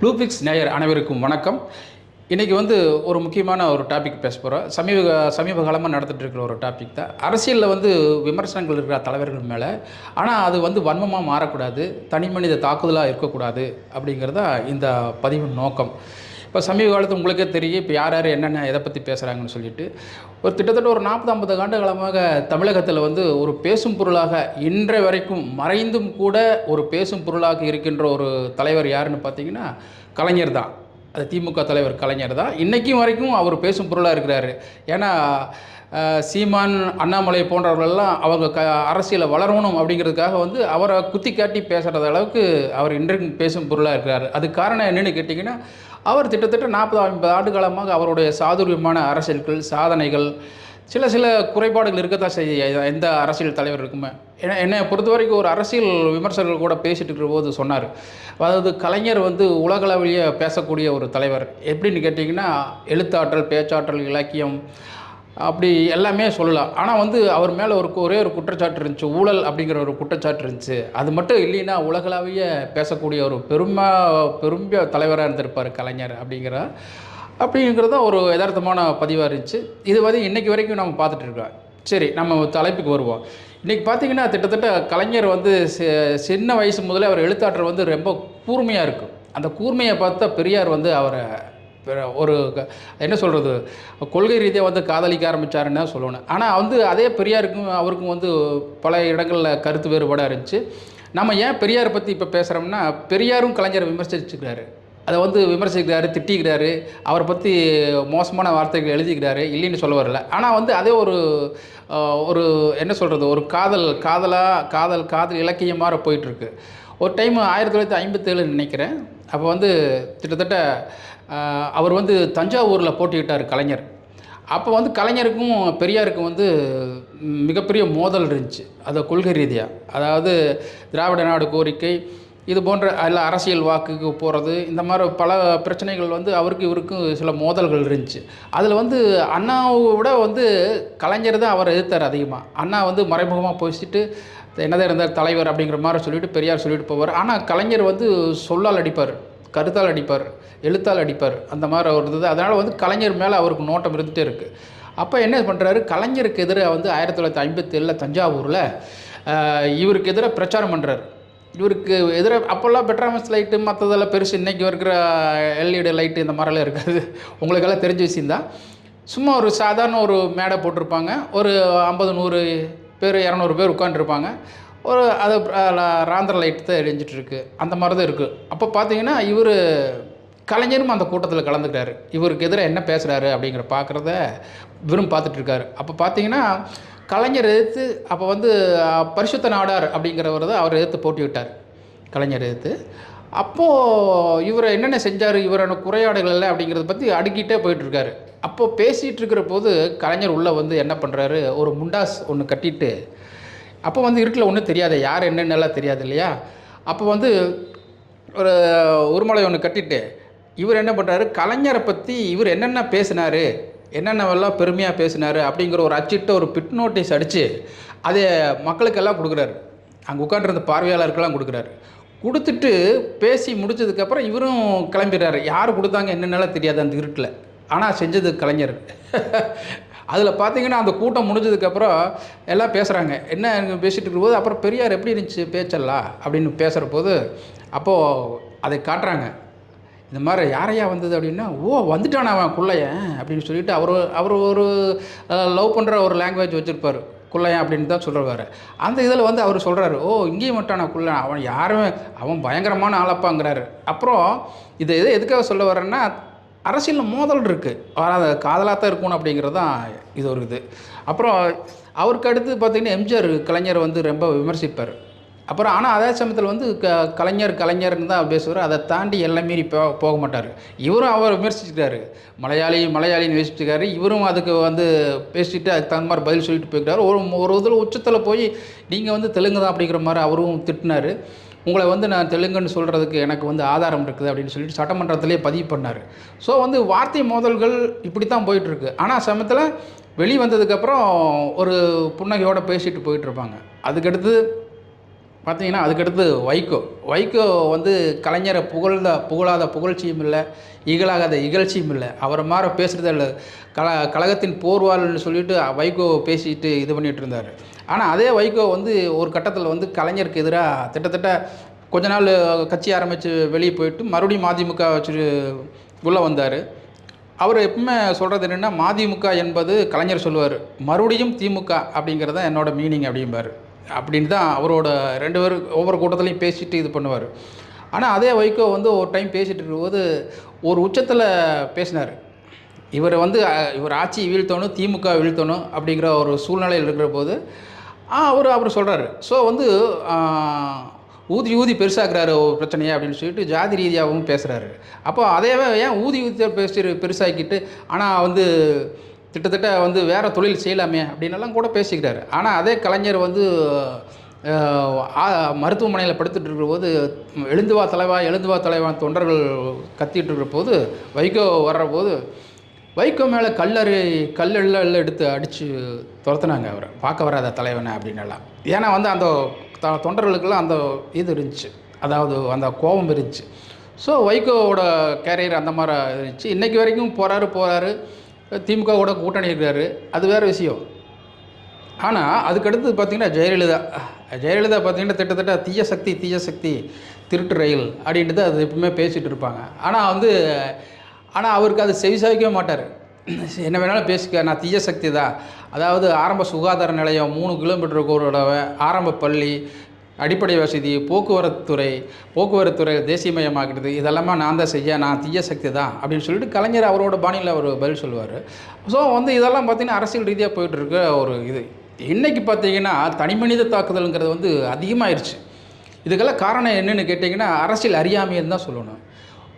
ப்ளூபிக்ஸ் நேயர் அனைவருக்கும் வணக்கம். இன்றைக்கி வந்து ஒரு முக்கியமான ஒரு டாபிக் பேச போகிறோம் சமீப சமீப காலமாக நடந்துட்டு இருக்கிற ஒரு டாபிக் தான். அரசியலில் வந்து விமர்சனங்கள் இருக்கிற தலைவர்கள் மேலே ஆனால் அது வந்து வன்மமாக மாறக்கூடாது தனி மனித தாக்குதலாக இருக்கக்கூடாது அப்படிங்கிறதா இந்த பதிவின் நோக்கம். இப்போ சமீப காலத்து உங்களுக்கே தெரியும் இப்போ யார் யார் என்னென்ன எதை பற்றி பேசுகிறாங்கன்னு சொல்லிட்டு. ஒரு கிட்டத்தட்ட ஒரு நாற்பது ஐம்பது ஆண்டு காலமாக தமிழகத்தில் வந்து ஒரு பேசும் பொருளாக இன்றைய வரைக்கும் மறைந்தும் கூட ஒரு பேசும் பொருளாக இருக்கின்ற ஒரு தலைவர் யாருன்னு பார்த்தீங்கன்னா கலைஞர் தான். அது திமுக தலைவர் கலைஞர் தான். இன்றைக்கும் வரைக்கும் அவர் பேசும் பொருளாக இருக்கிறாரு. ஏன்னா சீமான் அண்ணாமலை போன்றவர்களெல்லாம் அவங்க க அரசியலை வளரணும் அப்படிங்கிறதுக்காக வந்து அவரை குத்தி காட்டி பேசுகிறத அளவுக்கு அவர் இன்றைக்கும் பேசும் பொருளாக இருக்கிறார். அது காரணம் என்னென்னு கேட்டிங்கன்னா அவர் கிட்டத்தட்ட நாற்பது ஐம்பது ஆண்டு காலமாக அவருடைய சாதுரியமான அரசியல்கள் சாதனைகள் சில சில குறைபாடுகள் இருக்கத்தான் செய்ய எந்த அரசியல் தலைவர் இருக்குமே. ஏன்னா என்னை பொறுத்த வரைக்கும் ஒரு அரசியல் விமர்சகர்கள் கூட பேசிட்டு இருக்கிற போது சொன்னார் அதாவது கலைஞர் வந்து உலகளவிலேயே பேசக்கூடிய ஒரு தலைவர். எப்படின்னு கேட்டிங்கன்னா எழுத்தாற்றல் பேச்சாற்றல் இலக்கியம் அப்படி எல்லாமே சொல்லலாம். ஆனால் வந்து அவர் மேலே ஒரு ஒரே ஒரு குற்றச்சாட்டு இருந்துச்சு. ஊழல் அப்படிங்கிற ஒரு குற்றச்சாட்டு இருந்துச்சு. அது மட்டும் இல்லைன்னா உலகளாவிய பேசக்கூடிய ஒரு பெருமை பெரும்பிய தலைவராக இருந்திருப்பார் கலைஞர் அப்படிங்கிற அப்படிங்கிறது தான் ஒரு யதார்த்தமான பதிவாக இருந்துச்சு. இது வந்து இன்றைக்கி வரைக்கும் நம்ம பார்த்துட்ருக்கோம் சரி நம்ம தலைப்புக்கு வருவோம். இன்றைக்கி பார்த்தீங்கன்னா கிட்டத்தட்ட கலைஞர் வந்து சின்ன வயசு முதல்ல அவர் எழுத்தாற்றல் வந்து ரொம்ப கூர்மையாக இருக்கும். அந்த கூர்மையை பார்த்தா பெரியார் வந்து அவரை ஒரு க- என்ன சொல்கிறது கொள்கை ரீதியாக வந்து காதலிக்க ஆரம்பித்தாருன்னு சொல்லணும். ஆனால் வந்து அதே பெரியாருக்கும் அவருக்கும் வந்து பல இடங்களில் கருத்து வேறுபாடாக இருந்துச்சு. நம்ம ஏன் பெரியாரை பற்றி இப்போ பேசுகிறோம்னா பெரியாரும் கலைஞரை விமர்சிச்சுக்கிறாரு அதை வந்து விமர்சிக்கிறாரு திட்டிக்கிறாரு அவரை பற்றி மோசமான வார்த்தைகள் எழுதிக்கிறாரு இல்லைன்னு சொல்ல வரல. ஆனால் வந்து அதே ஒரு ஒரு என்ன சொல்கிறது ஒரு காதல் காதலாக காதல் காதல் இலக்கியமாக போயிட்டுருக்கு ஒரு டைம் ஆயிரத்தி தொள்ளாயிரத்தி ஐம்பத்தேழு நினைக்கிறேன். அப்போ வந்து கிட்டத்தட்ட அவர் வந்து தஞ்சாவூரில் போட்டியிட்டார் கலைஞர். அப்போ வந்து கலைஞருக்கும் பெரியாருக்கும் வந்து மிகப்பெரிய மோதல் இருந்துச்சு. அதை கொள்கை ரீதியாக அதாவது திராவிட நாடு கோரிக்கை இது போன்ற எல்லா அரசியல் வாக்குக்கு போகிறது இந்த மாதிரி பல பிரச்சனைகள் வந்து அவருக்கு இவருக்கும் சில மோதல்கள் இருந்துச்சு. அதில் வந்து அண்ணாவை விட வந்து கலைஞர் தான் அவரை எதிர்த்தார் அதிகமாக அண்ணா வந்து மறைமுகமாக பேசிட்டு என்னதான் இருந்தார் தலைவர் அப்படிங்கிற மாதிரி சொல்லிவிட்டு பெரியார் சொல்லிட்டு போவார். ஆனால் கலைஞர் வந்து சொல்லால் அடிப்பார். கருத்தால் அடிப்பார் எழுத்தால் அடிப்பார் அந்த மாதிரி அவர் இருந்தது. அதனால் வந்து கலைஞர் மேலே அவருக்கு நோட்டம் இருந்துகிட்டே இருக்குது அப்போ என்ன பண்ணுறாரு கலைஞருக்கு எதிராக வந்து ஆயிரத்தி தொள்ளாயிரத்தி ஐம்பத்தேழில் தஞ்சாவூரில் இவருக்கு எதிராக பிரச்சாரம் பண்ணுறாரு இவருக்கு எதிராக அப்போல்லாம் பெட்ராமஸ் லைட்டு மற்றதெல்லாம் பெருசு இன்றைக்கி இருக்கிற எல்இடி லைட்டு இந்த மாதிரிலாம் இருக்காது. உங்களுக்கெல்லாம் தெரிஞ்ச விஷயந்தான் சும்மா ஒரு சாதாரண ஒரு மேடை போட்டிருப்பாங்க. ஒரு ஐம்பது நூறு பேர் இரநூறு பேர் உட்காந்துருப்பாங்க ஒரு அது ராந்தர் லைட் தான் எரிஞ்சிட்டுருக்கு. அந்த மாதிரி தான் இருக்குது அப்போ பார்த்தீங்கன்னா இவர் கலைஞரும் அந்த கூட்டத்தில் கலந்துக்கிறாரு. இவருக்கு எதிராக என்ன பேசுகிறாரு அப்படிங்கிற பார்க்குறத விரும்பி பார்த்துட்ருக்காரு அப்போ பார்த்தீங்கன்னா கலைஞர் எதிர்த்து அப்போ வந்து பரிசுத்த நாடார் அப்படிங்கிறவர் தான் அவர் எதிர்த்து போட்டி விட்டார். கலைஞர் எதிர்த்து. அப்போது இவர் என்னென்ன செஞ்சார்? இவரான குறையாடுகள் இல்லை அப்படிங்கிறத பற்றி அடுக்கிட்டே போயிட்டுருக்காரு. அப்போது பேசிகிட்டு இருக்கிற போது கலைஞர் உள்ளே வந்து என்ன பண்ணுறாரு ஒரு முண்டாஸ் ஒன்று கட்டிட்டு அப்போ வந்து இருட்டில் ஒன்றும் தெரியாது. யார் என்னென்னலாம் தெரியாது இல்லையா? அப்போ வந்து ஒரு உருமலை ஒன்று கட்டிட்டு இவர் என்ன பண்ணுறாரு கலைஞரை பற்றி இவர் என்னென்ன பேசினார்? என்னென்னவெல்லாம் பெருமையாக பேசினார்? அப்படிங்கிற ஒரு அச்சிட்ட ஒரு பிட் நோட்டீஸ் அடித்து அதை மக்களுக்கெல்லாம் கொடுக்குறாரு. அங்கே உட்காண்டிருந்த பார்வையாளருக்கெல்லாம் கொடுக்குறாரு. கொடுத்துட்டு பேசி முடிச்சதுக்கப்புறம் இவரும் கிளம்பிடுறாரு. யார் கொடுத்தாங்க என்னென்னலாம் தெரியாது அந்த இருட்டில். ஆனால் செஞ்சது கலைஞர். அதில் பார்த்தீங்கன்னா அந்த கூட்டம் முடிஞ்சதுக்கப்புறம் எல்லாம் பேசுகிறாங்க என்ன பேசிகிட்டு இருக்கும்போது அப்புறம் பெரியார் எப்படி இருந்துச்சு பேச்செல்லாம் அப்படின்னு பேசுகிற போது அப்போது அதை காட்டுறாங்க. இந்த மாதிரி யாரையா வந்தது அப்படின்னா ஓ வந்துட்டான் அவன் குள்ளையன் அப்படின்னு சொல்லிட்டு அவர் அவர் ஒரு லவ் பண்ணுற ஒரு லாங்குவேஜ் வச்சுருப்பார். குள்ளையன் அப்படின்னு தான் சொல்கிறவாரு அந்த இதில் வந்து அவர் சொல்கிறாரு ஓ இங்கேயும் மட்டும் நான் குள்ளன். அவன் யாருமே அவன் பயங்கரமான ஆளப்பாங்கிறாரு. அப்புறம் இதை எது எதுக்காக சொல்ல வரேன்னா அரசியலில் மோதல் இருக்குது வராத காதலாக தான் இருக்கணும் அப்படிங்கிறது தான் இது ஒரு இது. அப்புறம் அவருக்கு அடுத்து பார்த்திங்கன்னா எம்ஜிஆர் கலைஞர் வந்து ரொம்ப விமர்சிப்பார். அப்புறம் ஆனால் அதே சமயத்தில் வந்து க கலைஞர் கலைஞர்னு தான் பேசுவார். அதை தாண்டி எல்லாம் மீறி போ போக மாட்டார். இவரும் அவர் விமர்சிச்சுக்கிறாரு. மலையாளி மலையாளின்னு பேசிட்டுருக்காரு இவரும் அதுக்கு வந்து பேசிட்டு அதுக்கு தகுந்த மாதிரி பதில் சொல்லிட்டு போயிருக்காரு ஒரு ஒரு இதில் உச்சத்தில் போய் நீங்கள் வந்து தெலுங்கு தான் அப்படிங்கிற மாதிரி அவரும் திட்டினார். உங்களை வந்து நான் தெலுங்குன்னு சொல்கிறதுக்கு எனக்கு வந்து ஆதாரம் இருக்குது அப்படின்னு சொல்லிட்டு சட்டமன்றத்திலே பதிவு பண்ணார். ஸோ வந்து வார்த்தை மோதல்கள் இப்படி தான் போயிட்டுருக்கு. ஆனால் சமயத்தில் வெளி வந்ததுக்கப்புறம் ஒரு புன்னகையோடு பேசிட்டு போயிட்டுருப்பாங்க அதுக்கடுத்து பார்த்தீங்கன்னா அதுக்கடுத்து வைகோ. வைகோ வந்து கலைஞரை புகழ்ந்த புகழாத புகழ்ச்சியும் இல்லை இகழாகாத இகழ்ச்சியும் இல்லை. அவரை மாதிரி பேசுகிறத இல்லை. கல கழகத்தின் போர்வாள்னு சொல்லிட்டு வைகோ பேசிட்டு இது பண்ணிகிட்டு இருந்தார். ஆனால் அதே வைகோ வந்து ஒரு கட்டத்தில் வந்து கலைஞருக்கு எதிராக திட்டத்தட்ட கொஞ்ச நாள் கட்சி ஆரம்பித்து வெளியே போயிட்டு மறுபடியும் மதிமுக வச்சு உள்ளே வந்தார். அவர் எப்பவுமே சொல்கிறது என்னென்னா மதிமுக என்பது கலைஞர் சொல்லுவார். மறுபடியும் திமுக அப்படிங்கிறது தான் என்னோடய மீனிங் அப்படிம்பார். அப்படின்னு தான் அவரோட ரெண்டு பேரும் ஒவ்வொரு கூட்டத்துலையும் பேசிட்டு இது பண்ணுவார். ஆனால் அதே வைகோ வந்து ஒரு டைம் பேசிகிட்டு இருக்கும்போது ஒரு உச்சத்தில் பேசினார். இவர் வந்து இவர் ஆட்சி வீழ்த்தணும் திமுக வீழ்த்தணும் அப்படிங்கிற ஒரு சூழ்நிலையில் இருக்கிற போது அவர் அவர் சொல்கிறாரு ஸோ வந்து ஊதி ஊதி பெருசாக்குறாரு ஒரு பிரச்சனையை அப்படின்னு சொல்லிட்டு ஜாதி ரீதியாகவும் பேசுகிறாரு அப்போ அதேவே ஏன் ஊதி ஊதி பேசிட்டு பெருசாக்கிட்டு ஆனால் வந்து கிட்டத்தட்ட வந்து வேறு தொழில் செய்யலாமே அப்படின்னெல்லாம் கூட பேசிக்கிறாரு. ஆனால் அதே கலைஞர் வந்து மருத்துவமனையில் படுத்துட்டு இருக்கிற போது எழுந்து தலைவா எழுந்துவா தலைவா தொண்டர்கள் கத்திட்டு இருக்கிற போது வைகோ வர்ற போது வைகோ மேலே கல்லறி கல்லெல்லாம் எடுத்து அடித்து துரத்துனாங்க அவரை. பார்க்க வராத தலைவனை அப்படின்னெல்லாம். ஏன்னா வந்து அந்த த- தொண்டர்களுக்கெல்லாம் அந்த இது இருந்துச்சு. அதாவது அந்த கோபம் இருந்துச்சு. ஸோ வைகோவோட கேரியர் அந்த மாதிரி இருந்துச்சு. இன்றைக்கி வரைக்கும் போகிறாரு போகிறாரு திமுகவோட கூட்டணி இருக்கிறாரு. அது வேறு விஷயம். ஆனால் அதுக்கடுத்து பார்த்தீங்கன்னா ஜெயலலிதா. ஜெயலலிதா பார்த்திங்கன்னா திட்டத்தட்ட தீய சக்தி தீய சக்தி திருட்டு ரயில் அப்படின்ட்டு அது எப்பவுமே பேசிகிட்டு இருப்பாங்க. ஆனால் வந்து ஆனால் அவருக்கு அது செவிசாய்க்கவே மாட்டார். என்ன வேணாலும் பேசிக்க. நான் தீய சக்தி தான். அதாவது ஆரம்ப சுகாதார நிலையம் மூணு கிலோமீட்டருக்கு ஆரம்ப பள்ளி அடிப்படை வசதி போக்குவரத்து துறை போக்குவரத்து துறை தேசியமயமாக்குறது இதெல்லாமே நான் தான் செய்ய நான் தீய சக்தி தான் அப்படின்னு சொல்லிட்டு கலைஞர் அவரோட பாணியில் அவர் பதில் சொல்லுவார். ஸோ வந்து இதெல்லாம் பார்த்திங்கன்னா அரசியல் ரீதியாக போயிட்டுருக்க ஒரு இது. இன்றைக்கி பார்த்தீங்கன்னா தனிமனித தாக்குதலுங்கிறது வந்து அதிகமாயிருச்சு. இதுக்கெல்லாம் காரணம் என்னென்னு கேட்டிங்கன்னா அரசியல் அறியாமைன்னு தான் சொல்லணும்.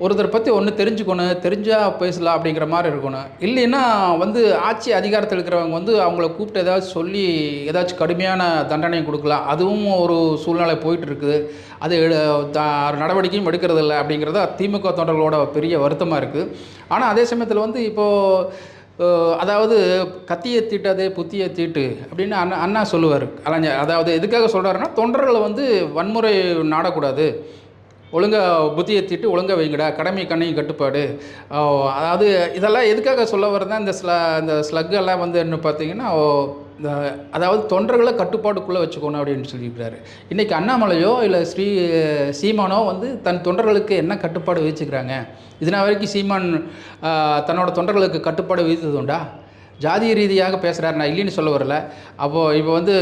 ஒருத்தர் பற்றி ஒன்று தெரிஞ்சுக்கணும் தெரிஞ்சால் பேசலாம் அப்படிங்கிற மாதிரி இருக்கணும். இல்லைன்னா வந்து ஆட்சி அதிகாரத்தில் இருக்கிறவங்க வந்து அவங்கள கூப்பிட்டு ஏதாச்சும் சொல்லி ஏதாச்சும் கடுமையான தண்டனை கொடுக்கலாம். அதுவும் ஒரு சூழ்நிலை போயிட்டு இருக்குது அது த- நடவடிக்கையும் எடுக்கிறது இல்லை அப்படிங்கிறது திமுக தொண்டர்களோட பெரிய வருத்தமாக இருக்குது ஆனால் அதே சமயத்தில் வந்து இப்போது அதாவது கத்தியை தீட்டாதே புத்தியை தீட்டு அப்படின்னு அண்ணா அண்ணா சொல்லுவார். கலைஞர் அதாவது எதுக்காக சொல்கிறாருன்னா தொண்டர்களை வந்து வன்முறை நாடக்கூடாது. ஒழுங்காக புத்தியை தீட்டு ஒழுங்கா வைங்கடா. கடமை கண்ணையும் கட்டுப்பாடு. அதாவது இதெல்லாம் எதுக்காக சொல்ல வரதான் இந்த ஸ்ல இந்த ஸ்லக் எல்லாம் வந்து என்ன பார்த்தீங்கன்னா இந்த அதாவது தொண்டர்களை கட்டுப்பாட்டுக்குள்ளே வச்சுக்கணும் அப்படின்னு சொல்லியிருக்கிறாரு. இன்றைக்கி அண்ணாமலையோ இல்லை ஸ்ரீ சீமானோ வந்து தன் தொண்டர்களுக்கு என்ன கட்டுப்பாடு விதிச்சுக்கிறாங்க? இதனால் வரைக்கும் சீமான் தன்னோட தொண்டர்களுக்கு கட்டுப்பாடு விதித்ததுண்டா ஜாதிய ரீதியாக பேசுகிறாரு நான் இல்லைன்னு சொல்ல வரல. அப்போது இப்போ வந்து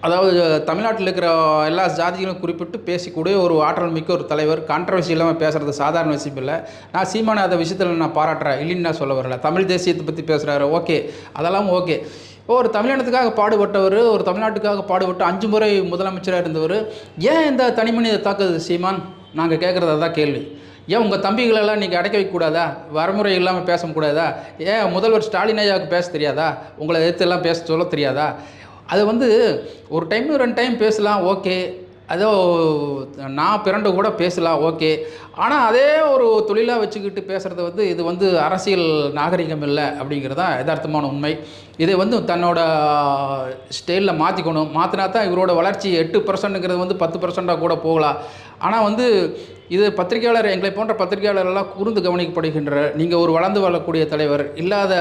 அதாவது தமிழ்நாட்டில் இருக்கிற எல்லா ஜாதிகளும் குறிப்பிட்டு பேசிக்கூடிய ஒரு ஆற்றல் மிக்க ஒரு தலைவர். கான்ட்ரவர்சி இல்லாமல் பேசுகிறது சாதாரண விஷயம் இல்லை. நான் சீமான அந்த விஷயத்தில் நான் பாராட்டுறேன். இல்லைன்னு நான் சொல்ல வரல. தமிழ் தேசியத்தை பற்றி பேசுகிறாரு ஓகே. அதெல்லாம் ஓகே. ஒரு தமிழினத்துக்காக பாடுபட்டவர் ஒரு தமிழ்நாட்டுக்காக பாடுபட்டு அஞ்சு முறை முதலமைச்சராக இருந்தவர் ஏன் இந்த தனிமனித தாக்குது சீமான்? நாங்கள் கேட்குறது அதான் கேள்வி. ஏன் உங்கள் தம்பிகளெல்லாம் நீங்கள் அடைக்க வைக்கக்கூடாதா வரமுறை இல்லாமல் பேசக்கூடாதா ஏன் முதல்வர் ஸ்டாலின் ஐயாவுக்கு பேச தெரியாதா? உங்களை எதிர்த்து எல்லாம் பேச சொல்ல தெரியாதா? அது வந்து ஒரு டைம் ரெண்டு டைம் பேசலாம் ஓகே அதோ நான் பிறண்டு கூட பேசலாம் ஓகே ஆனால் அதே ஒரு தொழிலாக வச்சுக்கிட்டு பேசுகிறது வந்து இது வந்து அரசியல் நாகரிகம் இல்லை அப்படிங்கிறது தான் யதார்த்தமான உண்மை. இதை வந்து தன்னோட ஸ்டைலில் மாற்றிக்கணும் மாற்றினா தான் இவரோட வளர்ச்சி எட்டு பர்சன்ட்டுங்கிறது வந்து பத்து பர்சண்ட்டாக கூட போகலாம். ஆனால் வந்து இது பத்திரிகையாளர் எங்களை போன்ற பத்திரிகையாளரெல்லாம் கூர்ந்து கவனிக்கப்படுகின்ற நீங்கள் ஒரு வளர்ந்து வரக்கூடிய தலைவர் இல்லாத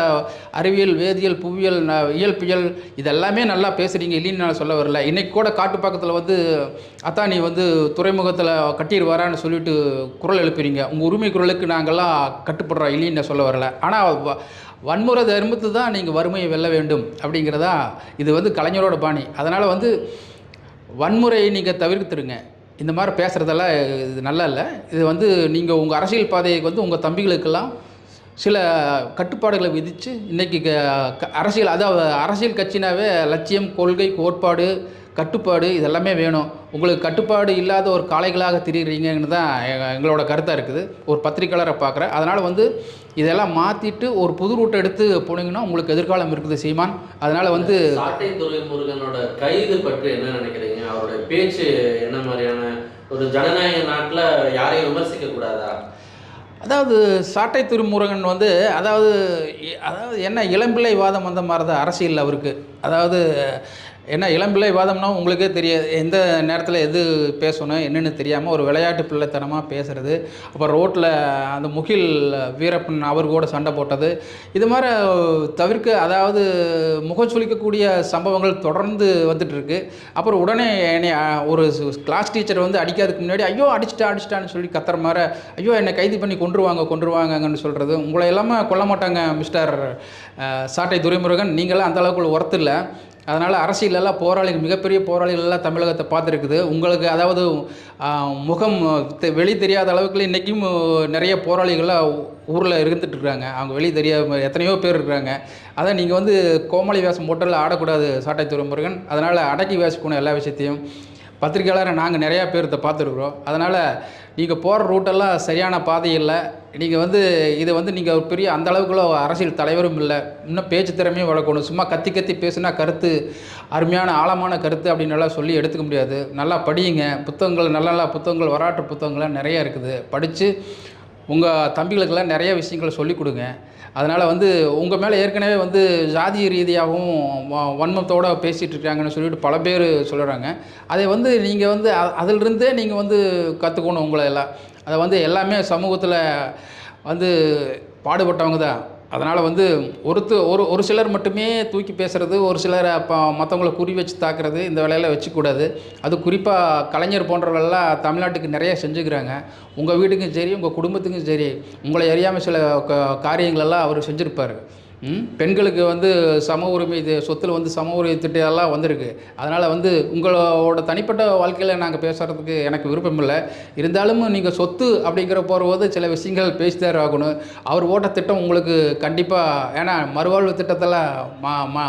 அறிவியல் வேதியியல் புவியியல் ந- இயல்பியல் இதெல்லாமே நல்லா பேசுகிறீங்க இல்லைன்னு நான் சொல்ல வரல. இன்றைக்கி கூட காட்டுப்பாக்கத்தில் வந்து அத்தானி வந்து துறைமுகத்தில் கட்டிடுவாரான்னு சொல்லிட்டு குரல் எழுப்புறீங்க. உங்கள் உரிமை குரலுக்கு நாங்கள்லாம் கட்டுப்படுறோம் இல்லைன்னு நான் சொல்ல வரல. ஆனால் வன்முறை தர்மத்து தான் நீங்கள் வறுமையை வெல்ல வேண்டும் அப்படிங்கிறதா இது வந்து கலைஞரோட பாணி. அதனால் வந்து வன்முறையை நீங்கள் தவிர்த்துருங்க இந்த மாதிரி பேசுகிறதெல்லாம் இது நல்லா இல்லை. இது வந்து நீங்கள் உங்கள் அரசியல் பாதைக்கு வந்து உங்கள் தம்பிகளுக்கெல்லாம் சில கட்டுப்பாடுகளை விதித்து இன்றைக்கி அரசியல் அதாவது அரசியல் கட்சினாவே லட்சியம் கொள்கை கோட்பாடு கட்டுப்பாடு இதெல்லாமே வேணும். உங்களுக்கு கட்டுப்பாடு இல்லாத ஒரு காளைகளாக திரிகிறீங்கன்னு தான் எங்களோட கருத்தாக இருக்குது. ஒரு பத்திரிக்கையாளரை பார்க்குறேன். அதனால் வந்து இதெல்லாம் மாற்றிட்டு ஒரு புது ரூட்டை எடுத்து போனீங்கன்னா உங்களுக்கு எதிர்காலம் இருக்குது சீமான். அதனால் வந்து சாட்டை கைது பற்றி என்ன நினைக்கிறீங்க? அவருடைய பேச்சு என்ன மாதிரியான ஒரு ஜனநாயக நாட்டில் யாரையும் விமர்சிக்க கூடாதா? அதாவது சாட்டை திருமுருகன் வந்து அதாவது அதாவது என்ன இளம்பிள்ளை வாதம் வந்த மாதிரி தான் அரசியலில் அவருக்கு. அதாவது என்ன இளம்பிள்ளை வாதம்னா உங்களுக்கே தெரியாது. எந்த நேரத்தில் எது பேசணும் என்னென்னு தெரியாமல் ஒரு விளையாட்டு பிள்ளைத்தனமாக பேசுகிறது அப்புறம் ரோட்டில் அந்த முகில் வீரப்பன் அவர் கூட சண்டை போட்டது. இது மாதிரி தவிர்க்க அதாவது முகச்சுளிக்கக்கூடிய சம்பவங்கள் தொடர்ந்து வந்துட்டுருக்கு. அப்புறம் உடனே என்னை ஒரு கிளாஸ் டீச்சர் வந்து அடிக்காதுக்கு முன்னாடி ஐயோ அடிச்சிட்டா அடிச்சிட்டான்னு சொல்லி கத்துற மாதிரி ஐயோ என்னை கைது பண்ணி கொண்டுருவாங்க கொண்டுருவாங்கன்னு சொல்கிறது உங்களை எல்லாமே கொல்ல மாட்டாங்க மிஸ்டர் சாட்டை துரைமுருகன். நீங்களாம் அந்த அளவுக்கு ஒர்த்து இல்லை. அதனால் அரசியலெல்லாம் போராளிகள் மிகப்பெரிய போராளிகளெல்லாம் தமிழகத்தை பார்த்துருக்குது. உங்களுக்கு அதாவது முகம் தெ- வெளி தெரியாத அளவுக்கு இன்றைக்கும் நிறைய போராளிகள்லாம் ஊரில் இருந்துட்டு இருக்காங்க அவங்க வெளியே தெரியாத எத்தனையோ பேர் இருக்கிறாங்க அதான் நீங்கள் வந்து கோமாளி வேஷம் போட்டால் ஆடக்கூடாது சாட்டை துறைமுருகன் அதனால் அடக்கி வேசிக்கணும் எல்லா விஷயத்தையும் பத்திரிக்கையாளரை நாங்கள் நிறையா பேர்த்தை பார்த்துருக்குறோம். அதனால் நீங்கள் போகிற ரூட்டெல்லாம் சரியான பாதை இல்லை. நீங்கள் வந்து இதை வந்து நீங்கள் ஒரு பெரிய அந்த அளவுக்குள்ள அரசியல் தலைவரும் இல்லை. இன்னும் பேச்சு திறமையும் வளர்க்கணும். சும்மா கத்தி கத்தி பேசுனா கருத்து அருமையான ஆழமான கருத்து அப்படின்னு எல்லாம் சொல்லி எடுத்துக்க முடியாது. நல்லா படியுங்க. புத்தகங்கள் நல்ல நல்ல புத்தகங்கள் வரலாற்று புத்தகங்கள்லாம் நிறைய இருக்குது. படித்து உங்கள் தம்பிகளுக்கெல்லாம் நிறைய விஷயங்களை சொல்லிக் கொடுங்க. அதனால் வந்து உங்கள் மேலே ஏற்கனவே வந்து ஜாதிய ரீதியாகவும் வன்மத்தோடு வன்மத்தோட பேசிகிட்டு இருக்காங்கன்னு சொல்லிட்டு பல பேர் சொல்கிறாங்க அதை வந்து நீங்கள் வந்து அதிலிருந்தே நீங்கள் வந்து கற்றுக்கணும் உங்களை எல்லாம். அதை வந்து எல்லாமே சமூகத்தில் வந்து பாடுபட்டவங்க தான். அதனால் வந்து ஒருத்து ஒரு ஒரு சிலர் மட்டுமே தூக்கி பேசுகிறது ஒரு சிலர் அப்போ மற்றவங்கள குறி வச்சு தாக்குறது இந்த வேலையெல்லாம் வச்சுக்கூடாது. அது குறிப்பாக கலைஞர் போன்றவர்கள்லாம் தமிழ்நாட்டுக்கு நிறைய செஞ்சுக்கிறாங்க. உங்கள் வீட்டுக்கும் சரி உங்கள் குடும்பத்துக்கும் சரி உங்களை அறியாமல் சில காரியங்களெல்லாம் அவர் செஞ்சுருப்பார். பெண்களுக்கு வந்து சம உரிமை இது சொத்தில் வந்து சம உரிமை திட்டம் எல்லாம் வந்திருக்கு. அதனால் வந்து உங்களோட தனிப்பட்ட வாழ்க்கையில் நாங்கள் பேசுகிறதுக்கு எனக்கு விருப்பம் இல்லை. இருந்தாலும் நீங்கள் சொத்து அப்படிங்கிற போகிறபோது சில விஷயங்கள் பேசித்தார் ஆகணும். அவர் ஓட்ட திட்டம் உங்களுக்கு கண்டிப்பாக ஏன்னா மறுவாழ்வு திட்டத்தில் மா மா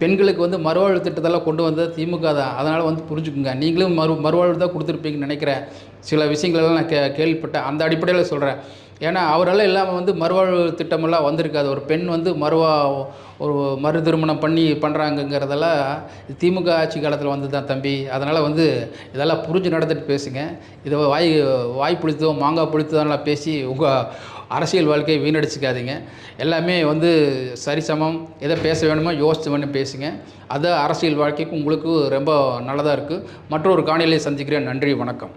பெண்களுக்கு வந்து மறுவாழ்வு திட்டத்தெல்லாம் கொண்டு வந்தது திமுக தான். அதனால் வந்து புரிஞ்சுக்குங்க. நீங்களும் மறு மறுவாழ்வு தான் கொடுத்துருப்பீங்கன்னு நினைக்கிறேன். சில விஷயங்களெல்லாம் நான் கே கேள்விப்பட்டேன். அந்த அடிப்படையில் சொல்கிறேன் ஏன்னா அவரெல்லாம் இல்லாமல் வந்து மறுவாழ்வு திட்டமெல்லாம் வந்திருக்காது. ஒரு பெண் வந்து மறுவா ஒரு மறு திருமணம் பண்ணி பண்ணுறாங்கங்கிறதெல்லாம் திமுக ஆட்சி காலத்தில் வந்து தான் தம்பி. அதனால் வந்து இதெல்லாம் புரிஞ்சு நடந்துட்டு பேசுங்க. இதை வாய் வாய் புளித்தோ மாங்காய் புளித்தோலாம் பேசி உங்கள் அரசியல் வாழ்க்கையை வீணடிச்சிக்காதீங்க. எல்லாமே வந்து சரிசமம் எதை பேச வேணுமோ யோசித்து வேணும் பேசுங்க. அது அரசியல் வாழ்க்கைக்கு உங்களுக்கு ரொம்ப நல்லதாக இருக்குது மற்றொரு காணொலியை சந்திக்கிறேன். நன்றி வணக்கம்.